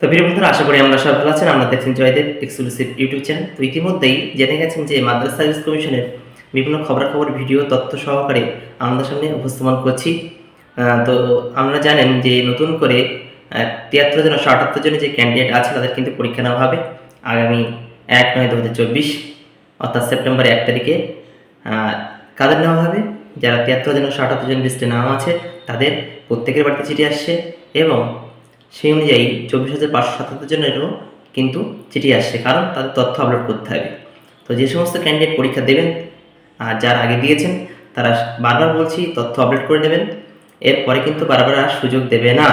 তো প্রিয় বন্ধুরা, আশা করি আমরা সব ভালো আছেন। আমরা দেখছেন জয়দেব এক্সক্লুসিভ ইউটিউব চ্যানেল তো ইতিমধ্যেই জেনে গেছেন যে মাদ্রাসা সার্ভিস কমিশনের বিভিন্ন খবরাখবর, ভিডিও, তথ্য সহকারে আমাদের সামনে উপস্থাপন করছি। তো আমরা জানেন যে নতুন করে তিয়াত্তর জন আটাত্তর জনের যে ক্যান্ডিডেট আছে, তাদের কিন্তু পরীক্ষা নেওয়া হবে আগামী এক নয় দু হাজার চব্বিশ, অর্থাৎ সেপ্টেম্বর এক তারিখে। কাদের নেওয়া হবে? যারা তিয়াত্তর জন আটাত্তর জন লিস্টে নাম আছে, তাদের প্রত্যেকের বাড়িতে চিঠি আসছে এবং সেই অনুযায়ী চব্বিশ হাজার পাঁচশো সাতাত্তর জনেরও কিন্তু চিঠি আসছে, কারণ তাদের তথ্য আপলোড করতে হবে। তো যে সমস্ত ক্যান্ডিডেট পরীক্ষা দেবেন, আর যারা আগে দিয়েছেন, তারা বারবার বলছি তথ্য আপলোড করে নেবেন। এরপরে কিন্তু বারবার আর সুযোগ দেবে না।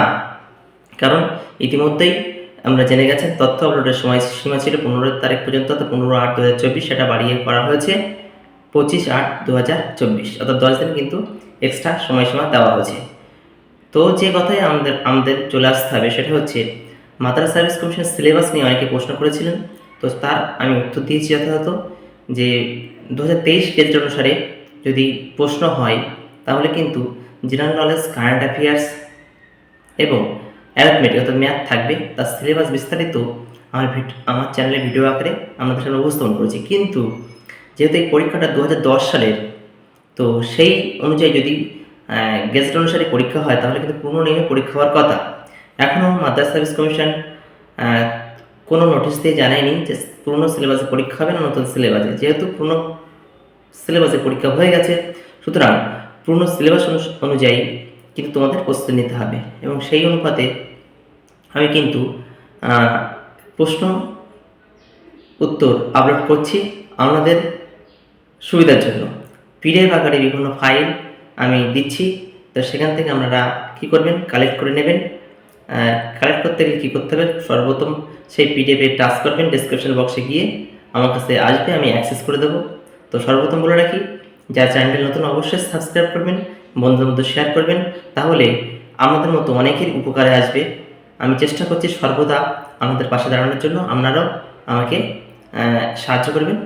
কারণ ইতিমধ্যেই আমরা জেনে গেছেন, তথ্য আপলোডের সময় সীমা ছিল পনেরো তারিখ পর্যন্ত, তো পনেরো আট দু হাজার চব্বিশ সেটা বাড়িয়ে করা হয়েছে। পঁচিশ আট দু হাজার চব্বিশ, অর্থাৎ দশ দিন কিন্তু এক্সট্রা সময়সীমা দেওয়া হয়েছে। তো যে কথায় আমাদের আমাদের চলে আসতে হবে সেটা হচ্ছে, মাদ্রাস সার্ভিস কমিশন সিলেবাস নিয়ে অনেকে প্রশ্ন করেছিলেন। তো তার আমি উত্তর দিয়েছি যথাযথ যে দু হাজার তেইশ গেজেট অনুসারে যদি প্রশ্ন হয়, তাহলে কিন্তু জেনারেল নলেজ কারেন্ট অ্যাফেয়ার্স এবং অ্যারথমেটিক অর্থাৎ ম্যাথ থাকবে। তার সিলেবাস বিস্তারিত আমার আমার চ্যানেলে ভিডিও আকারে আমাদের সামনে উপস্থাপন করেছি। কিন্তু যেহেতু এই পরীক্ষাটা দু হাজার দশ সালের, তো সেই অনুযায়ী যদি গেজেট অনুসারে পরীক্ষা হয়, তাহলে কিন্তু পূর্ণ নিয়মে পরীক্ষা হওয়ার কথা। এখনও মাদ্রাস সার্ভিস কমিশন কোনো নোটিশ দিয়ে জানায়নি যে পুরনো সিলেবাসে পরীক্ষা হবে না নতুন সিলেবাসে যেহেতু পুরনো সিলেবাসে পরীক্ষা হয়ে গেছে, সুতরাং পূর্ণ সিলেবাস অনুযায়ী কিন্তু তোমাদের প্রস্তুতি নিতে হবে। এবং সেই অনুপাতে আমি কিন্তু প্রশ্ন উত্তর আপলোড করছি আপনাদের সুবিধার জন্য। পিডিএফ আকারে বিভিন্ন ফাইল আমি দিচ্ছি। তো সেখান থেকে আপনারা কী করবেন? কালেক্ট করে নেবেন। কালেক্ট করতে গেলে কী করতে হবে? সর্বপ্রথম সেই পিডিএফে টাচ করবেন ডিসক্রিপশন বক্সে গিয়ে। আমার কাছে আসবে, আমি অ্যাক্সেস করে দেবো। তো সর্বপ্রথম বলে রাখি, যারা চ্যানেলটি নতুন অবশ্যই সাবস্ক্রাইব করবেন, বন্ধুদের মধ্যে শেয়ার করবেন। তাহলে আমাদের মতো অনেকের উপকারে আসবে। আমি চেষ্টা করছি সর্বদা আমাদের পাশে দাঁড়ানোর জন্য। আপনারাও আমাকে সাহায্য করবেন।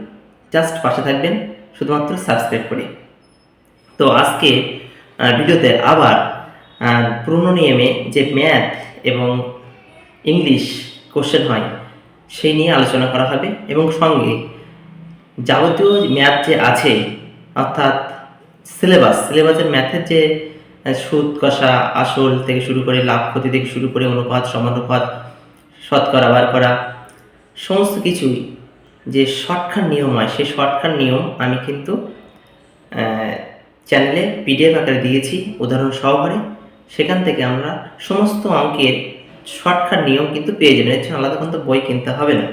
জাস্ট পাশে থাকবেন, শুধুমাত্র সাবস্ক্রাইব করে। তো আজকে ভিডিওতে আবার পুরনো নিয়মে যে ম্যাথ এবং ইংলিশ কোশ্চেন হয়, সেই নিয়ে আলোচনা করা হবে এবং সঙ্গে যাবতীয় ম্যাথ যে আছে, অর্থাৎ সিলেবাস সিলেবাসের ম্যাথের যে সুদ, কষা, আসল থেকে শুরু করে লাভ ক্ষতি থেকে শুরু করে অনুপাত, সমানুপাত, শতকরা, বার করা, সমস্ত কিছুই যে শর্টকাট নিয়ম হয়, সেই শর্টকাট নিয়ম আমি কিন্তু চ্যানেলে পিডিএফ আকারে দিয়েছি, উদাহরণ সহকারে। সেখান থেকে আমরা সমস্ত অঙ্কের শর্টকাট নিয়ম কিন্তু পেয়ে যাবেন। এর জন্য আলাদা কিন্তু বই কিনতে হবে না।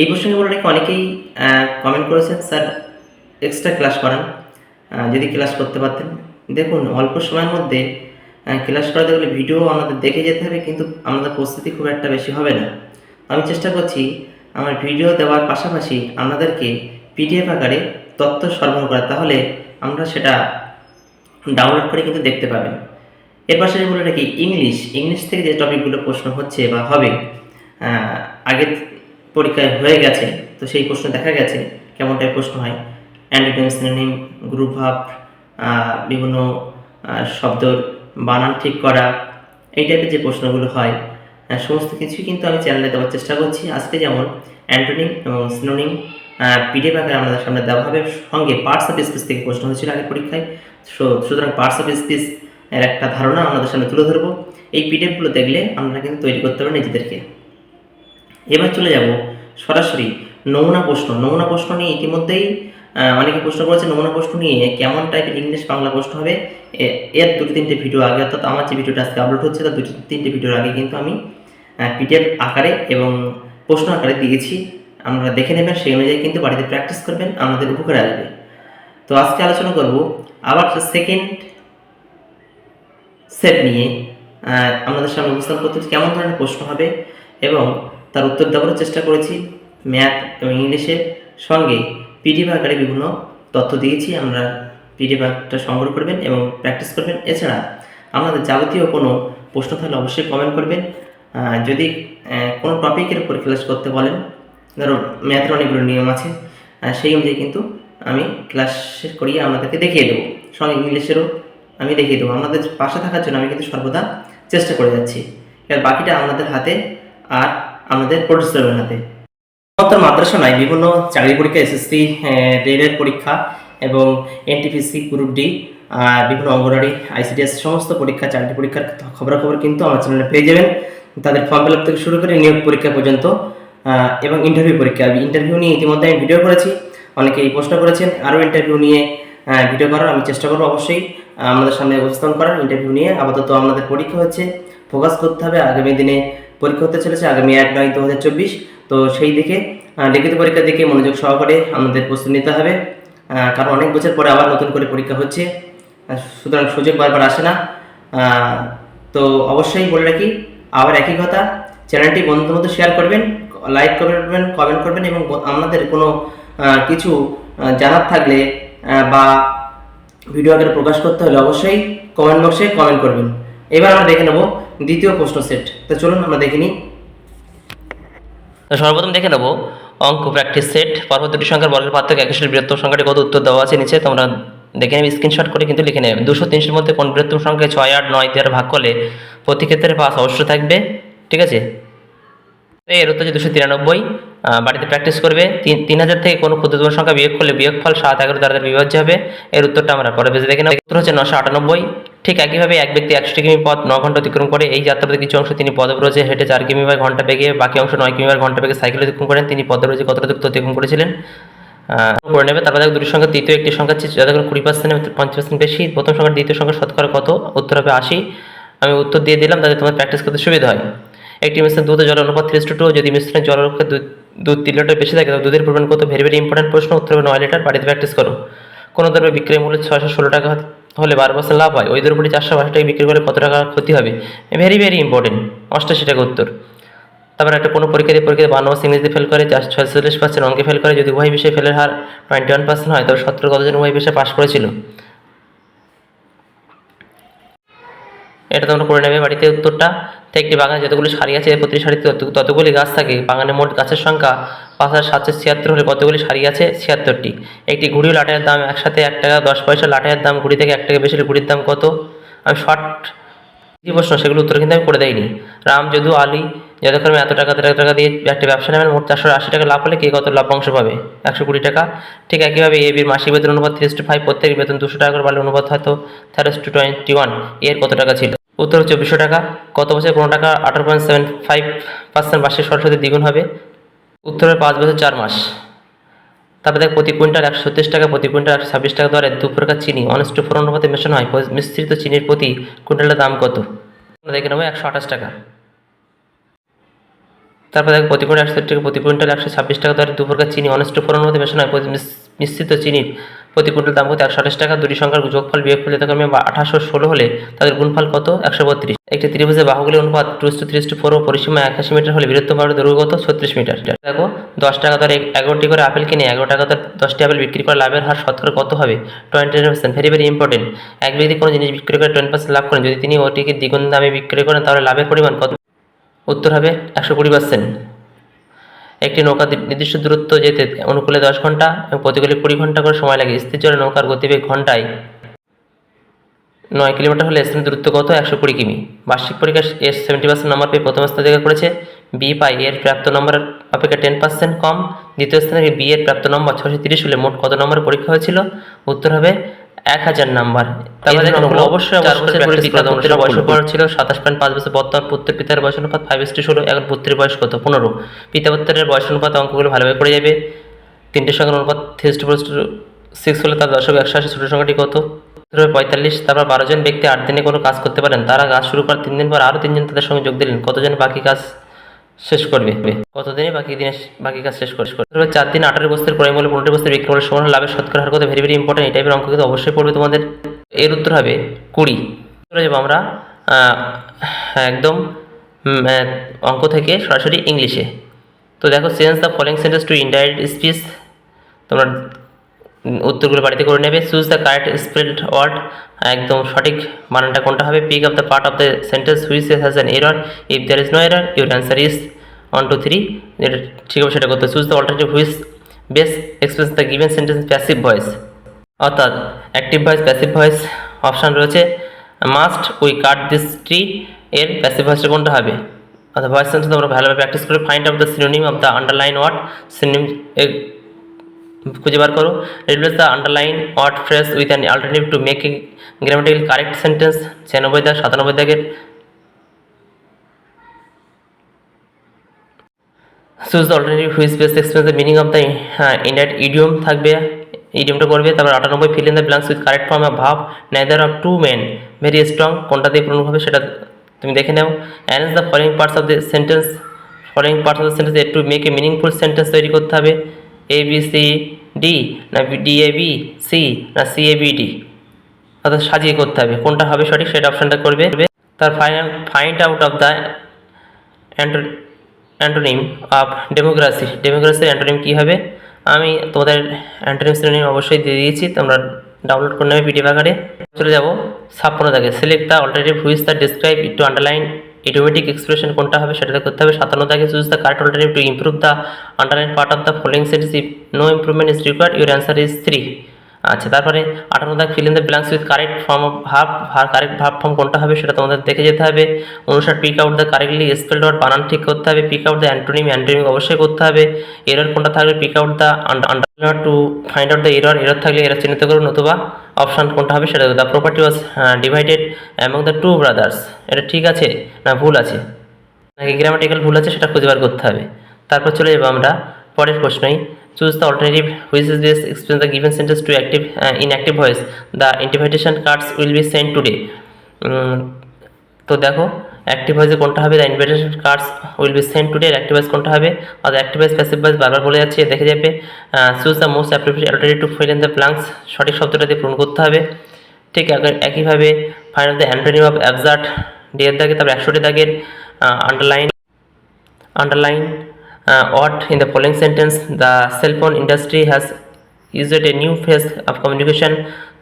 এই প্রসঙ্গে বলে রাখি, অনেকেই কমেন্ট করেছেন, স্যার এক্সট্রা ক্লাস করান। যদি ক্লাস করতে পারতেন। দেখুন, অল্প সময়ের মধ্যে ক্লাস করাতে গেলে ভিডিও আমাদের দেখে যেতে হবে, কিন্তু আমাদের প্রস্তুতি খুব একটা বেশি হবে না। আমি চেষ্টা করছি, আমার ভিডিও দেওয়ার পাশাপাশি আপনাদেরকে পিডিএফ আকারে তথ্য সরবরাহ করা। তাহলে আমরা সেটা ডাউনলোড করে কিন্তু দেখতে পাবেন। এর পাশে বলে রাখি ইংলিশ। ইংলিশ থেকে যে টপিকগুলো প্রশ্ন হচ্ছে বা হবে আগের পরীক্ষায় হয়ে গেছে, তো সেই প্রশ্ন দেখা গেছে, কেমন টাইপ প্রশ্ন হয়? অ্যান্টিটেম সিনোনিম, গ্রুপ ভাব বিভিন্ন শব্দর বানান ঠিক করা, এই টাইপের যে প্রশ্নগুলো হয় সমস্ত কিছুই কিন্তু আমি চ্যানেলে দেওয়ার চেষ্টা করছি। আজকে যেমন অ্যান্টোনিম এবং সিনোনিম পিডিএফ আকারে আমাদের সামনে দেওয়া হবে। সঙ্গে পার্টস অফ স্পিচ থেকে প্রশ্ন হয়েছিল আগের পরীক্ষায়। সো- সুতরাং পার্টস অফ স্পিচ এর একটা ধারণা আমাদের সামনে তুলে ধরবো। এই পিডিএফগুলো দেখলে আমরা কিন্তু তৈরি করতে পারব নিজেদেরকে। এবার চলে যাব সরাসরি নমুনা প্রশ্ন। নমুনা প্রশ্ন নিয়ে ইতিমধ্যেই অনেকে প্রশ্ন করেছে, নমুনা প্রশ্ন নিয়ে কেমন টাইপের ইংলিশ বাংলা প্রশ্ন হবে? এর দুটো তিনটে ভিডিও আগে, অর্থাৎ আমার যে ভিডিওটা আজকে আপলোড হচ্ছে, তার দুটো তিনটে ভিডিওর আগে কিন্তু আমি পিডিএফ আকারে এবং প্রশ্ন আকারে দিয়েছি। আমরা দেখে নেবেন, সেই অনুযায়ী কিন্তু বাড়িতে প্র্যাকটিস করবেন, আমাদের উপকারে আসবে। তো আজকে আলোচনা করব আবার সেকেন্ড সেট নিয়ে আমাদের সামনে উপস্থাপন করতে কেমন ধরনের প্রশ্ন হবে এবং তার উত্তর দেওয়ার চেষ্টা করেছি ম্যাথ এবং ইংলিশের সঙ্গে পিডিএফ আকারে বিভিন্ন তথ্য দিয়েছি, আমরা পিডিএফ একটা সংগ্রহ করবেন এবং প্র্যাকটিস করবেন। এছাড়া আমাদের যাবতীয় কোনো প্রশ্ন থাকলে অবশ্যই কমেন্ট করবেন। যদি কোনো টপিকের উপর ক্লাস করতে বলেন ধরো ম্যাথের অনেকগুলো নিয়ম আছে আহ, সেই অনুযায়ী কিন্তু আমি ক্লাস শেষ করিয়ে আপনাদেরকে দেখিয়ে দেবো। সঙ্গে ইংলিশেরও আমি দেখিয়ে দেবো। আমাদের পাশে থাকার জন্য আমি কিন্তু সর্বদা চেষ্টা করে যাচ্ছি। এবার বাকিটা আপনাদের হাতে আর আমাদের প্রডিউসারের হাতে। আমাদের মাদ্রাসা নয় বিভিন্ন চাকরি পরীক্ষা এসএসসি রেলের পরীক্ষা এবং এনটিপিসি গ্রুপ ডি আর বিভিন্ন অঙ্গনারী আইসিডিএস সমস্ত পরীক্ষা চাকরি পরীক্ষার খবরাখবর কিন্তু আমার চ্যানেলে পেয়ে যাবেন। তাদের ফর্ম ফিল আপ থেকে শুরু করে নিয়োগ পরীক্ষা পর্যন্ত এবং ইন্টারভিউ পরীক্ষা। ইন্টারভিউ নিয়ে ইতিমধ্যে আমি ভিডিও করেছি অনেকে এই প্রশ্ন করেছেন, আরও ইন্টারভিউ নিয়ে ভিডিও করার আমি চেষ্টা করব অবশ্যই। আমাদের সামনে উপস্থাপন করার ইন্টারভিউ নিয়ে। আপাতত আমাদের পরীক্ষা হচ্ছে ফোকাস করতে হবে। আগামী দিনে পরীক্ষা হতে চলেছে, আগামী এক নয় দু হাজার চব্বিশ। তো সেই দিকে লিখিত পরীক্ষার দিকে মনোযোগ সহকারে আমাদের প্রস্তুতি নিতে হবে। কারণ অনেক বছর পরে আবার নতুন করে পরীক্ষা হচ্ছে। সুতরাং সুযোগ বারবার আসে না। তো অবশ্যই বলে রাখি, আবার একই কথা চ্যানেলটি বন্ধুদের মধ্যে শেয়ার করবেন। লাইক করবেন কমেন্ট করবেন এবং আপনাদের কোনো কিছু জানার থাকলে বা ভিডিও আকারে প্রকাশ করতে হলে অবশ্যই কমেন্ট বক্সে কমেন্ট করবেন। এবার আমরা দেখে নেব দ্বিতীয় প্রশ্ন সেট তো চলুন আমরা দেখে নিই। সর্বপ্রথম দেখে নেব, অঙ্ক প্র্যাকটিস সেট পরপর দুটি সংখ্যার বর্গের পার্থক্য একুশের বৃহত্তম সংখ্যাটি কত উত্তর দেওয়া আছে নিচে, তোমরা দেখে নেবে স্ক্রিনশট করে কিন্তু লিখে নেবে। দুশো তিনশোর মধ্যে কোন বৃহত্তম সংখ্যা ছয়, আট, নয় দিয়ে ভাগ করলে প্রতি ক্ষেত্রে পাস অবশ্যই থাকবে, ঠিক আছে? তো এর উত্তর দুশো তিরানব্বই বাড়িতে প্র্যাকটিস করবে। তিন হাজার থেকে কোনো ক্ষুদ্রতম সংখ্যা বিয়োগ করলে বিয়োগফল সাত, এগারো দ্বারা বিভাজ্য হবে। এর উত্তরটা আমরা পরে বেঁচে দেখে উত্তর হচ্ছে নশো আটানব্বই। ঠিক একইভাবে এক ব্যক্তি একশো কিমি পথ ন ঘণ্টা অতিক্রম করে। এই যাত্রাপথে কিছু অংশ তিনি পদব্রজে হেঁটে চার কিমি বাই ঘণ্টা বেগে, বাকি অংশ নয় কিমি বাই ঘণ্টা বেগে সাইকেল অতিক্রম করেন। তিনি পদব্রজে কতটা দূরত্ব অতিক্রম করেছিলেন? করে নেবে। তারপর দুটি সংখ্যা তৃতীয় একটি সংখ্যা যতক্ষণ কুড়ি পার্সেন্ট পঞ্চাশ পার্সেন্ট বেশি। প্রথম সংখ্যার দ্বিতীয় সংখ্যা শতকরা কত? উত্তর হবে আশি। আমি উত্তর দিয়ে দিলাম তাতে তোমার প্র্যাকটিস করতে সুবিধা হয়। একটি মিশ্রণ দুধ ও জলের অনুপাত থ্রি টু যদি মিশ্রণের জলের অনুপাত দুধ তিন লিটার বেশি থাকে দুধের পরিমাণ কত? ভেরি ভেরি ইম্পর্টেন্ট প্রশ্ন, উত্তর হবে নয় লিটার। বাড়িতে প্র্যাকটিস করো। কোনো দ্রব্যের বিক্রয় মূল্য ছয়শো ষোলো টাকা হলে বারো পার্সেন্ট লাভ হয়? ওই দ্রব্যটি চারশো আশি টাকা বিক্রি করে কত টাকা ক্ষতি হবে? ভেরি ভেরি ইম্পর্টেন্ট অষ্টাশি টাকা উত্তর। তারপর একটা কোনো পরীক্ষাতে পরীক্ষাতে বান্ন ইংরেজিতে ফেল করে চার ছয়চল্লিশ পার্সেন্ট অঙ্কে ফেল করে, যদি উভয় বিষয়ে ফেলের হার টোয়েন্টি ওয়ান পার্সেন্ট হয়, তবে সত্তর কতজন উভয় বিষয়ে পাশ করেছিল? এটা তোমরা করে নেবে বাড়িতে উত্তরটা। তো একটি বাগানে যতগুলি সারি আছে প্রতি সারিতে তত- ততগুলি গাছ থাকে। বাগানে মোট গাছের সংখ্যা পাঁচ হাজার সাতশো ছিয়াত্তর হলে কতগুলি সারি আছে? ছিয়াত্তরটি। একটি ঘুড়ি লাটের দাম একসাথে এক টাকা, দশ পয়সা লাটের দাম ঘুড়ি থেকে এক টাকা বেশি ঘুড়ির দাম কত? আমি শর্ট যে প্রশ্ন সেগুলো উত্তর কিন্তু আমি করে দেয়নি রাম, যদু, আলী, যথাক্রমে এত টাকা এত টাকা দিয়ে একটা ব্যবসা নেবেন, মোট চারশো আশি টাকা লাভ হলে কে কত লভ্যাংশ পাবে? একশো কুড়ি টাকা। ঠিক একইভাবে এ বির মাসিক বেতন অনুপাত থ্রি টু ফাইভ প্রত্যেক বেতন দুশো টাকা করে বাড়লে অনুপাত হয়তো থার্স টু টোয়েন্টি ওয়ানের কত টাকা ছিল? উত্তর হচ্ছে চব্বিশশো টাকা। কত বছর পনেরো টাকা আঠারো পয়েন্ট সেভেন ফাইভ পার্সেন্ট বার্ষিক সরস্বতী দ্বিগুণ হবে। উত্তরে পাঁচ বছর চার মাস। তারপরে দেখ, প্রতি কুইন্টাল একশো ছত্রিশ টাকা, প্রতি কুইন্টাল একশো ছাব্বিশ টাকা দরে দু প্রকার চিনি। অনেস্ট ফোর অনুপাতে মেশানো হয়। মিশ্রিত চিনির প্রতি কুইন্টালের দাম কত? দেখে নেব একশো আঠাশ টাকা। তারপর দেখো, প্রতি কুইন্টাল একশো টাকা, প্রতি কুইন্টাল একশো ছাব্বিশ টাকা দরে দু প্রকার চিনি। অনেস্ট ফোরের মধ্যে মেশানো হয়। মিশ্রিত চিনির প্রতি কুইন্টাল দাম কত একশো আঠাশ টাকা দুটি সংখ্যার যোগফল বিয়োগফল যথাক্রমে আঠাশশো ষোলো হলে তাদের গুণফল কত একশো বত্রিশ একটি ত্রিভুজের বাহুগুলির অনুপাত two to three to four ও পরিসীমা একাশি মিটার হলে বৃহত্তম বাহুর দৈর্ঘ্য কত ছত্রিশ মিটার দেখো দশ টাকা দরে এগারোটি করে আপেল কিনে এগারো টাকা দর দশটি আপেল বিক্রি করে লাভের হার শতকরা কত হবে twenty percent very very important এক ব্যক্তি কোনো জিনিস বিক্রি করে টোয়েন্টি পার্সেন্ট লাভ করেন যদি তিনি ওটিকে দ্বিগুণ দামে বিক্রি করেন তাহলে লাভের পরিমাণ কত উত্তর হবে একশো কুড়ি পার্সেন্ট একটি নৌকা নির্দিষ্ট দূরত্ব যেতে অনুকূলে দশ ঘণ্টা এবং প্রতিকূলে কুড়ি ঘণ্টা করে সময় লাগে। স্থির জলে নৌকার গতিবেগ ঘন্টায় নয় কিলোমিটার হলে স্থানের দূরত্ব কত? একশো কুড়ি কিমি। বার্ষিক পরীক্ষায় এর সেভেন্টি পার্সেন্ট নম্বর পেয়ে প্রথম স্থান অধিকার করেছে বি পাই। এর প্রাপ্ত নম্বরের অপেক্ষা টেন পার্সেন্ট কম। দ্বিতীয় স্থানে বি এর প্রাপ্ত নম্বর ছশো তিরিশ হলে মোট কত নম্বর পরীক্ষা হয়েছিল? উত্তর হবে এক হাজার নাম্বার। অবশ্যই বছর। পুত্রের বয়স বয়স। ছিল সাতাশ পয়েন্ট পাঁচ বছর বর্তমান পুত্রের পিতার বয়স অনুপাত ফাইভ এসটি ষোলো এখন পুত্রের বয়স কত? পনেরো। পিতা পুত্রের বয়স অনুপাত অঙ্কগুলো ভালোভাবে করে যাবে। অনুপাত থ্রি টু সিক্স হলে তার দশক একশো আশি ছোটো সংখ্যাটি কত? পঁয়তাল্লিশ। তারপর বারো জন ব্যক্তি আট দিনে কোনো কাজ করতে পারেন। তারা কাজ শুরু করার তিন দিন পর আরও তিনজন তাদের সঙ্গে যোগ দিলেন। কতজন বাকি কাজ শেষ করবে। কতদিনে বাকি দিনে বাকি কাজ শেষ করবে? চার দিন আঠারো বস্তুর ক্রয় মূল্য পনেরো বস্তুর বিক্রি মূল্য সমান লাভের শতকরা হার কত ভেরি ভেরি ইম্পর্টেন্ট এই টাইপের অঙ্ক কিন্তু অবশ্যই পড়বে তোমাদের। এর উত্তর হবে কুড়ি। চলে যাব আমরা একদম অঙ্ক থেকে সরাসরি ইংলিশে। তো দেখো change the following sentence to indirect speech তোমরা উত্তরগুলো বাড়িতে করে নেবে। Choose the correct spelled word একদম সঠিক মানটা কোনটা হবে? Pick up the part of the sentence which has an error if there is no error your answer is one two three যেটা ঠিক হবে, সেটা করতে choose the alternative which best express the given sentence passive voice অর্থাৎ active voice passive voice option রয়েছে। Must we cut this tree এর passive ভয়েসটা কোনটা হবে? অর্থাৎ ভয়েস সেন্স তোমরা ভালোভাবে প্র্যাকটিস করে find out the synonym of the underline word synonym খুঁজে বার করো। Replace the underline word phrase with an alternative to make a grammatical correct sentence ছিয়ানব্বই দাগ, সাতানব্বই দাগের। Choose alternative which best express the meaning of the indicated idiom থাকবে। ইডিয়মটা করবে, তারপর আটানব্বই fill in the blanks with correct form verb neither of two men very strong কোনটা দিয়ে পূরণ হবে সেটা তুমি দেখে নাও। Arrange the following parts of the sentence following parts of the sentence to make a meaningful sentence তৈরি করতে হবে। এ বি সি ডি না ডি এ বি সি না সি এ বি ডি অর্থাৎ সাজিয়ে করতে হবে। কোনটা হবে সঠিক সেটা অপশানটা করবে। তার final find out of the antonym of democracy ডেমোক্রাসির antonym কী হবে? আমি তোমাদের অ্যান্টোনিম সিনোনিম অবশ্যই দিয়ে দিয়েছি। তোমরা ডাউনলোড করে নেবে পিডিএফ আকারে। চলে যাব। ছাপ্পান্ন দাগে select the alternative which the describe to underline idiomatic expression কোনটা হবে সেটা করতে হবে। সাতান্ন দাগে choose the correct alternative to improve the underline part of the following sentence if no improvement is required your answer is three আচ্ছা তারপরে আঠারো দাগ fill in the blanks with correct form of verb correct verb form কোনটা হবে সেটা তোমাদের দেখে যেতে হবে। অনুসার pick out the correctly spelled word বানান ঠিক করতে হবে pick out the antonym antonym অবশ্যই করতে হবে। এরর কোনটা থাকবে pick out the under to find out the error error থাকলে এরর চিহ্নিত করুন নতুবা অপশান কোনটা হবে সেটা the property was divided among the two brothers এটা ঠিক আছে না ভুল আছে? নাকি গ্রামাটিক্যাল ভুল আছে সেটা খুঁজে বার করতে হবে। তারপর চলে যাব আমরা পরের প্রশ্নই। Choose the alternative which is this explain the given sentence to active in active voice the invitation cards will be send today তো দেখো অ্যাক্টিভ ভয়েসে কোনটা হবে? The invitation cards will be send today active voice কোনটা হবে? আর active voice passive voice বারবার বলে যাচ্ছে দেখে যাবে। Choose the most appropriate alternative to fill in the blanks সঠিক শব্দটা দিয়ে পূরণ করতে হবে। ঠিক একইভাবে find of the antonym of absurd ডিয়ের দাগে তারপর একশোটি দাগের underline uh, what in the following sentence the cell phone industry has used a new phase of communication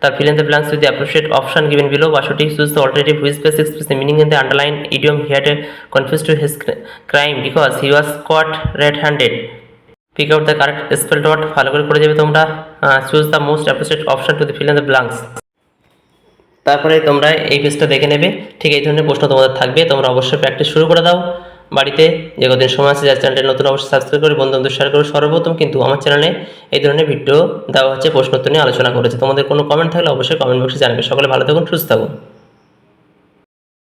the fill in the blanks with the appropriate option given below Vashoti choose the alternative which best express the meaning in the underlined idiom he had uh, confessed to his cr- crime because he was caught red-handed pick out the correct spell dot ভালো করে করে যাবে তোমরা choose the most appropriate option to the fill in the blanks তারপরে তোমরা এই পেজটা দেখে নেবে ঠিক এই ধরনের প্রশ্ন তোমাদের থাকবে তোমরা অবশ্যই প্র্যাকটিস শুরু করে দাও বাড়িতে। যে কদিন সময় আছে, যার চ্যানেলটা নতুন, অবশ্যই সাবস্ক্রাইব করে বন্ধু বন্ধু শেয়ার করো, সর্বপ্রথম কিন্তু আমার চ্যানেলে এই ধরনের ভিডিও দেওয়া হচ্ছে প্রশ্নোত্তর নিয়ে আলোচনা করেছে। তোমাদের কোনো কমেন্ট থাকলে অবশ্যই কমেন্ট বক্সে জানাবে। সকলে ভালো থাকুন, সুস্থ থাকুন।